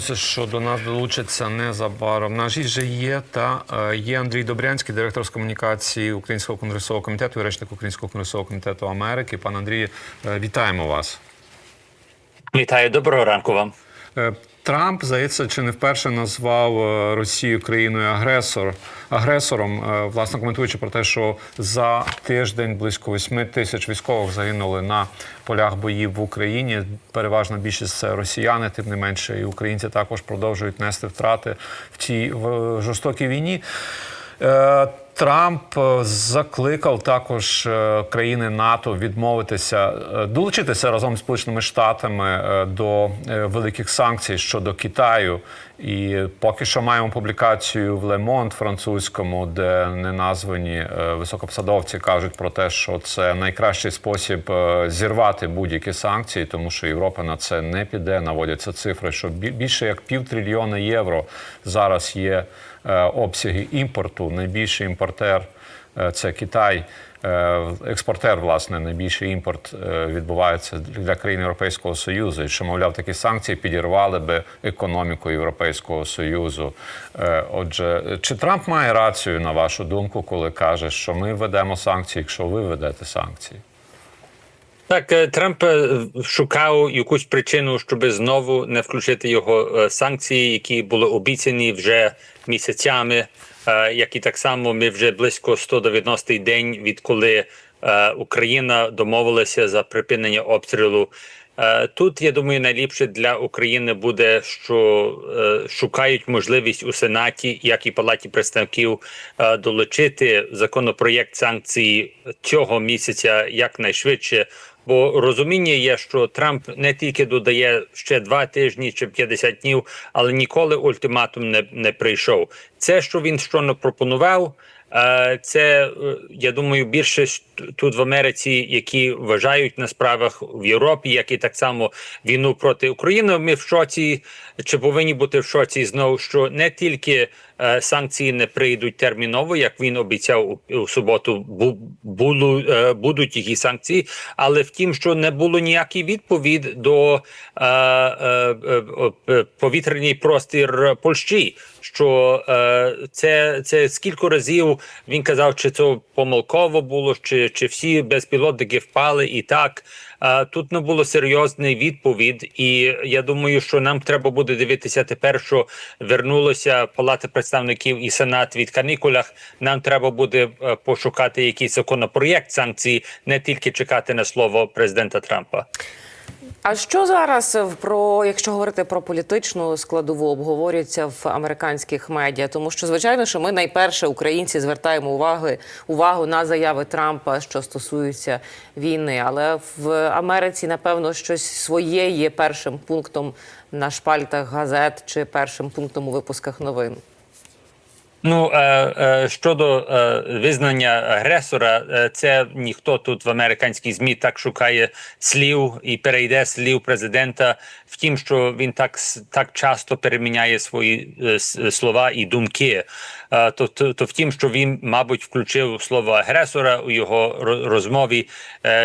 Це що до нас долучиться незабаром. Наш гість вже є та е, є Андрій Добрянський, директор з комунікації Українського конгресового комітету і речник Українського конгресового комітету Америки. Пан Андрій, е, вітаємо вас. Вітаю, доброго ранку вам. Е, Трамп, здається, чи не вперше назвав е, Росію країною агресор агресором, е, власне коментуючи про те, що за тиждень близько 8 тисяч військових загинули на полях боїв в Україні. Переважна більшість це росіяни, тим не менше, і українці також продовжують нести втрати в цій жорстокій війні. Трамп е, закликав також е, країни НАТО відмовитися, е, долучитися разом з Сполученими Штатами до великих санкцій щодо Китаю. І поки що маємо публікацію в Лемонт французькому, де неназвані е, високопосадовці кажуть про те, що це найкращий спосіб зірвати будь-які санкції, тому що Європа на це не піде. Наводяться цифри, що бі- більше як півтрильйона євро зараз є обсяги імпорту. Найбільший імпортер е, це Китай. Е, Експортер, власне, найбільший імпорт е, відбувається для країн Європейського Союзу. І що, мовляв, такі санкції підірвали би економіку Європейського Союзу. Е, Отже, чи Трамп має рацію на вашу думку, коли каже, що ми ведемо санкції, якщо ви ведете санкції? Так, е, Трамп е, шукав якусь причину, щоб знову не включити його е, санкції, які були обіцяні вже місяцями. Е, Як і так само, ми вже близько 190-й день, відколи Україна домовилася за припинення обстрілу. Тут я думаю, найліпше для України буде, що шукають можливість у Сенаті, як і Палаті представників, долучити законопроєкт санкцій цього місяця якнайшвидше. Бо розуміння є, що Трамп не тільки додає ще два тижні чи 50 днів, але ніколи ультиматум не, не прийшов. Це, що він щойно пропонував. Е, Це е, я думаю, більше тут в Америці, які вважають на справах в Європі, як і так само війну проти України. Ми в шоці чи повинні бути в шоці знову, що не тільки санкції не прийдуть терміново, як він обіцяв у, суботу. Бу, було, е, будуть які санкції, але втім, що не було ніякої відповідь до е, е, е, е, повітряний простір Польщі. Що е, це, це скільки разів він казав, чи це помилково було, чи, чи всі безпілотники впали і так. Тут не було серйозної відповідь, і я думаю, що нам треба буде дивитися тепер, що вернулося Палата представників і Сенат від канікулях. Нам треба буде е, пошукати якийсь законопроєкт санкцій, не тільки чекати на слово президента Трампа. А що зараз про, якщо говорити про політичну складову, обговорюється в американських медіа? Тому що, звичайно, що ми найперше українці звертаємо уваги увагу на заяви Трампа, що стосуються війни. Але в Америці, напевно, щось своє є першим пунктом на шпальтах газет чи першим пунктом у випусках новин. Ну е, е, щодо е, визнання агресора, це ніхто тут в американській змі так шукає слів і перейде слів президента. Втім, що він так так часто переміняє свої слова і думки. То, то, то втім, що він, мабуть, включив слово агресора у його ро- розмові.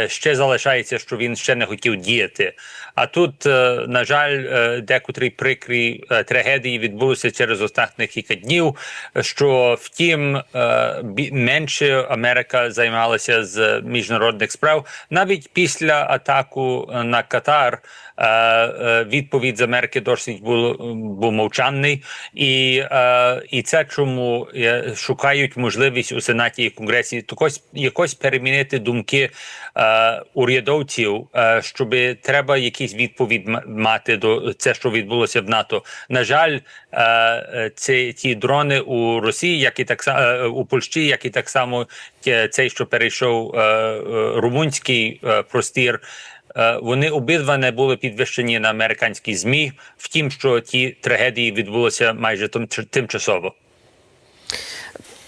Ще залишається, що він ще не хотів діяти. А тут, на жаль, декотрі прикрі трагедії відбулися через останні кілька днів. Що втім, е, менше Америка займалася з міжнародних справ навіть після атаку е, на Катар. Е, е, Відповідь з Америки досить був, був мовчанний, і, е, і це чому шукають можливість у сенаті і конгресі такось якось перемінити думки урядовців, щоб треба якісь відповідь мати до це, що відбулося в НАТО. На жаль, ці ті дрони у Росії, як і так у Польщі, як і так само цей, що перейшов румунський простір. Е, Вони обидва не були підвищені на американські змі. Втім, що ті трагедії відбулися майже тимчасово.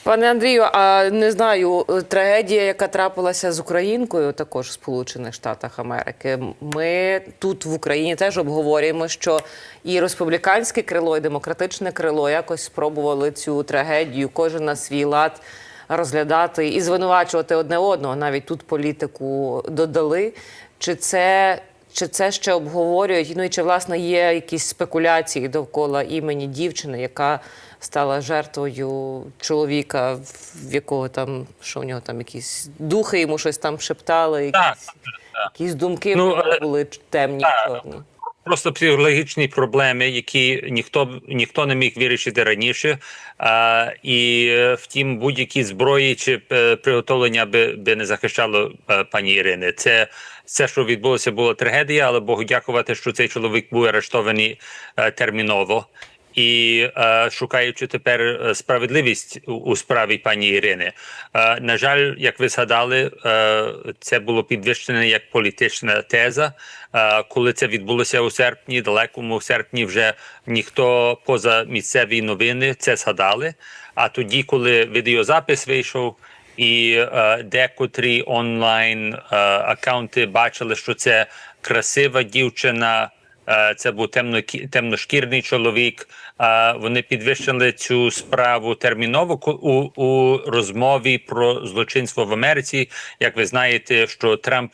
Пане Андрію, а не знаю, трагедія, яка трапилася з українкою, також в Сполучених Штатах Америки. Ми тут в Україні теж обговорюємо, що і республіканське крило, і демократичне крило якось спробували цю трагедію, кожен на свій лад розглядати і звинувачувати одне одного. Навіть тут політику додали. Чи це чи це ще обговорюють? Ну і чи власне є якісь спекуляції довкола імені дівчини, яка стала жертвою чоловіка, в якого там що у нього там якісь духи йому щось там шептали, якісь, Так, якісь думки Ну, е, були темні, так. чорні. Просто психологічні проблеми, які ніхто ніхто не міг вирішити раніше. А, і е, втім, будь-які зброї чи е, приготовлення би, би не захищало е, пані Ірини. Це все, що відбулося, була трагедія, але Богу дякувати, що цей чоловік був арештований е, терміново. І е, шукаючи тепер е, справедливість у, у справі пані Ірини. Е, на жаль, як ви згадали, е, це було підвищено як політична теза. Е, коли це відбулося у серпні, далекому серпні, вже ніхто поза місцеві новини це згадали. А тоді, коли відеозапис вийшов, і е, декотрі онлайн е, акаунти бачили, що це красива дівчина. Е, Це був темно, темношкірний чоловік. Е, Вони підвищили цю справу терміново у, у розмові про злочинство в Америці. Як ви знаєте, що Трамп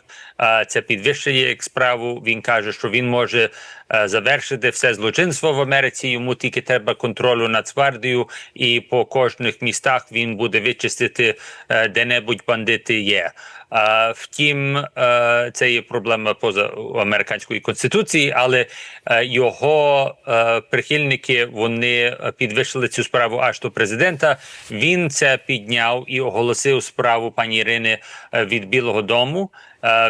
це підвищує як справу. Він каже, що він може е, завершити все злочинство в Америці. Йому тільки треба контролю над Свардою, і по кожних містах він буде вичистити е, де-небудь бандити є. Втім, е, це є проблема поза американської конституції, але його прихильники вони підвищили цю справу аж до президента. Він це підняв і оголосив справу пані Ірини від Білого Дому.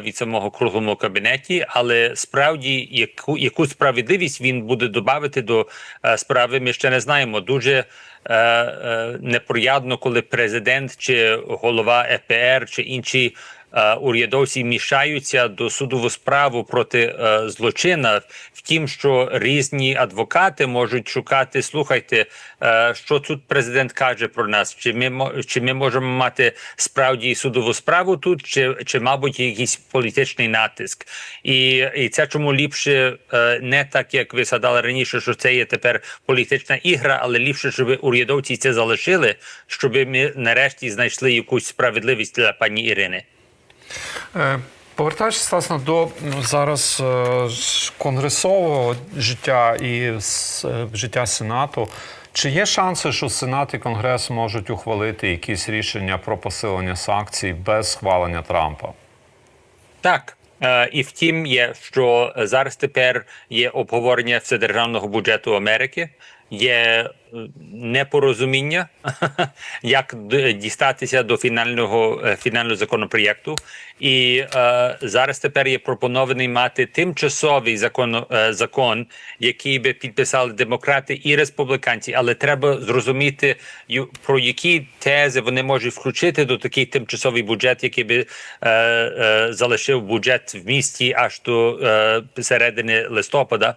Від самого круглому кабінеті, але справді яку яку справедливість він буде додати до е, справи, ми ще не знаємо. Дуже е, е, неприємно, коли президент чи голова ФПР чи інші урядовці мішаються до судову справу проти е, злочина. Втім, що різні адвокати можуть шукати. Слухайте, е, що тут президент каже про нас? Чи ми чи ми можемо мати справді судову справу тут, чи, чи мабуть якийсь політичний натиск? І, і це чому ліпше е, не так, як ви згадали раніше, що це є тепер політична ігра, але ліпше, щоб урядовці це залишили, щоб ми нарешті знайшли якусь справедливість для пані Ірини. Е, Повертаючись власне до ну, зараз е, конгресового життя і е, життя Сенату, чи є шанси, що Сенат і Конгрес можуть ухвалити якісь рішення про посилення санкцій без схвалення Трампа? Так. І втім, є, що зараз тепер є обговорення вседержавного бюджету Америки, є непорозуміння, як дістатися до фінального е, фінального законопроєкту. І е, зараз тепер є пропонований мати тимчасовий закон, е, закон, який би підписали демократи і республіканці, але треба зрозуміти про які тези вони можуть включити до такий тимчасовий бюджет, який би е, е, залишив бюджет в місті аж до е, середини листопада.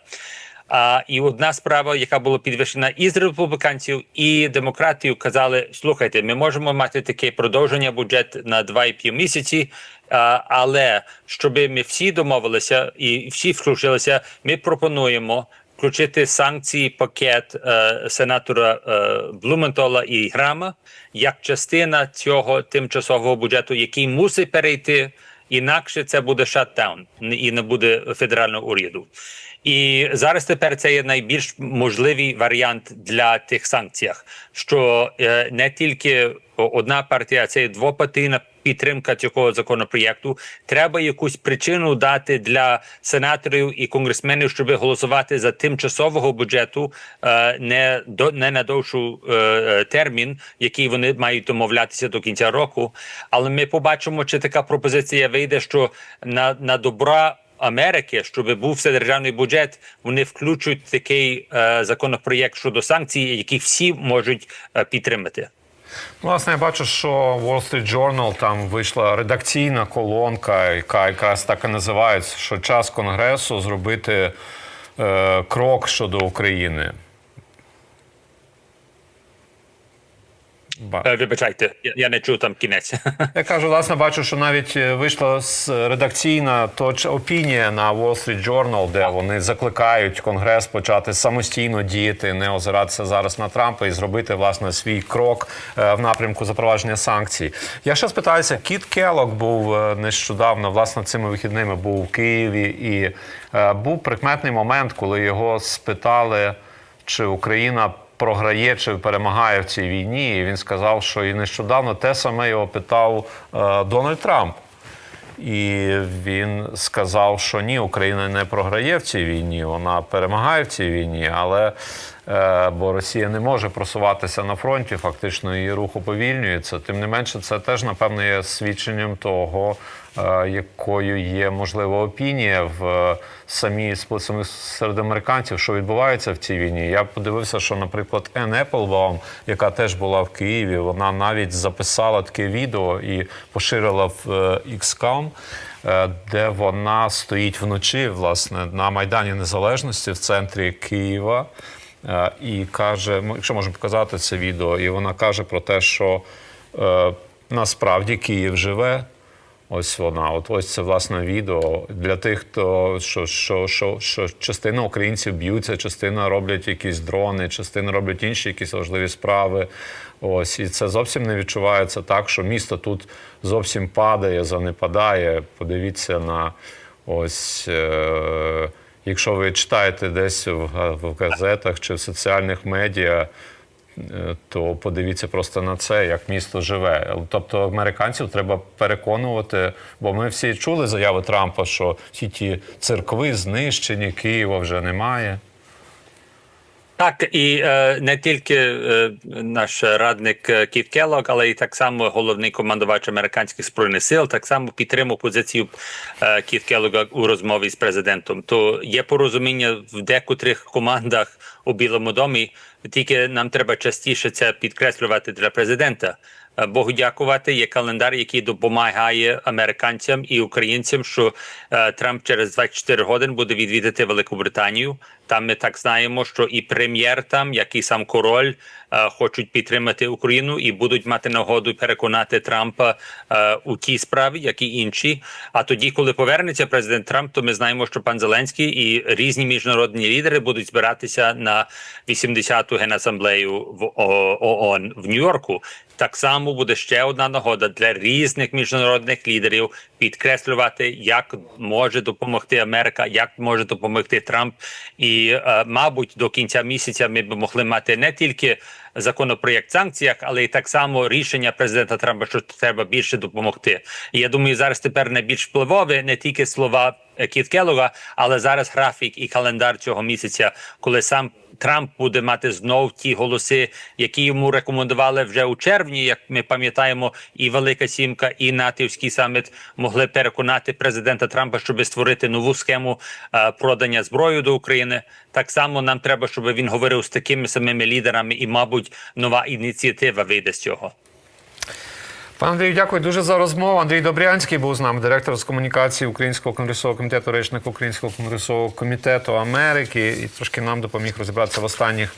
А, і одна справа, яка була підвищена і з республіканців, і демократів, казали: слухайте, ми можемо мати таке продовження бюджет на 2,5 місяці. А, але щоб ми всі домовилися і всі включилися, ми пропонуємо включити санкції пакет е, сенатора е, Блументола і Грама як частина цього тимчасового бюджету, який мусить перейти. Інакше це буде шатдаун і не буде федерального уряду. І зараз тепер це є найбільш можливий варіант для тих санкціях, що е, не тільки одна партія, а це є двопартійна підтримка цього законопроєкту. Треба якусь причину дати для сенаторів і конгресменів, щоб голосувати за тимчасового бюджету е, не до не на довшу е, е, термін, який вони мають домовлятися до кінця року. Але ми побачимо, чи така пропозиція вийде, що на, на добра. Америки, щоб був вседержавний бюджет, вони включать такий е, законопроєкт щодо санкцій, які всі можуть е, підтримати. Власне, я бачу, що Wall Street Journal там вийшла редакційна колонка, яка якраз так і називається, що час Конгресу зробити е, крок щодо України. Ба- Е, Вибачайте, я, не чув там кінець. Я кажу, власне, бачу, що навіть е, вийшла з редакційна точ опінія на Wall Street Journal, де вони закликають Конгрес почати самостійно діяти, не озиратися зараз на Трампа і зробити власне свій крок е, в напрямку запровадження санкцій. Я ще спитаюся, Кіт Келлог був е, нещодавно, власне, цими вихідними був у Києві, і е, був прикметний момент, коли його спитали, чи Україна програє чи перемагає в цій війні. І він сказав, що і нещодавно те саме його питав е, Дональд Трамп. І він сказав, що ні, Україна не програє в цій війні, вона перемагає в цій війні, але бо Росія не може просуватися на фронті, фактично її рух уповільнюється. Тим не менше, це теж напевно є свідченням того, е, якою є можливо опінія в е, самі самі серед американців, що відбувається в цій війні. Я подивився, що, наприклад, Ен Еплбаум, яка теж була в Києві, вона навіть записала таке відео і поширила в е, XCOM, е, де вона стоїть вночі, власне, на Майдані Незалежності в центрі Києва. Е, І каже, якщо можемо показати це відео, і вона каже про те, що е, насправді Київ живе. Ось вона, от ось це власне відео для тих, хто що, що, що, що частина українців б'ються, частина роблять якісь дрони, частина роблять інші якісь важливі справи. Ось і це зовсім не відчувається так, що місто тут зовсім падає, занепадає. Подивіться на ось. Е- Якщо ви читаєте десь в, в газетах чи в соціальних медіа, е, то подивіться просто на це, як місто живе. Тобто американців треба переконувати, бо ми всі чули заяви Трампа, що всі ті церкви знищені, Києва вже немає. Так, і е, не тільки е, наш радник е, Кіт Келлог, але і так само головний командувач американських збройних сил, так само підтримав позицію е, Кіт Келлога у розмові з президентом. То є порозуміння в декотрих командах у Білому домі. Тільки нам треба частіше це підкреслювати для президента. Е, Богу дякувати. Є календар, який допомагає американцям і українцям, що е, Трамп через 24 години буде відвідати Велику Британію. Там ми так знаємо, що і прем'єр там, як і сам король, е, хочуть підтримати Україну і будуть мати нагоду переконати Трампа е, у тій справі, як і інші. А тоді, коли повернеться президент Трамп, то ми знаємо, що пан Зеленський і різні міжнародні лідери будуть збиратися на 80-ту генасамблею в ООН в Нью-Йорку. Так само буде ще одна нагода для різних міжнародних лідерів підкреслювати, як може допомогти Америка, як може допомогти Трамп. І, е, мабуть, до кінця місяця ми б могли мати не тільки законопроєкт санкціях, але й так само рішення президента Трампа, що треба більше допомогти. І я думаю, зараз тепер найбільш впливові не тільки слова Кіт Келлога, але зараз графік і календар цього місяця, коли сам Трамп буде мати знов ті голоси, які йому рекомендували вже у червні. Як ми пам'ятаємо, і Велика Сімка, і натівський саміт могли переконати президента Трампа, щоб створити нову схему е, продання зброї до України. Так само нам треба, щоб він говорив з такими самими лідерами, і, мабуть, нова ініціатива вийде з цього. Пане Андрію, дякую дуже за розмову. Андрій Добрянський був з нами, директор з комунікації Українського конгресового комітету, речник Українського конгресового комітету Америки, і трошки нам допоміг розібратися в останніх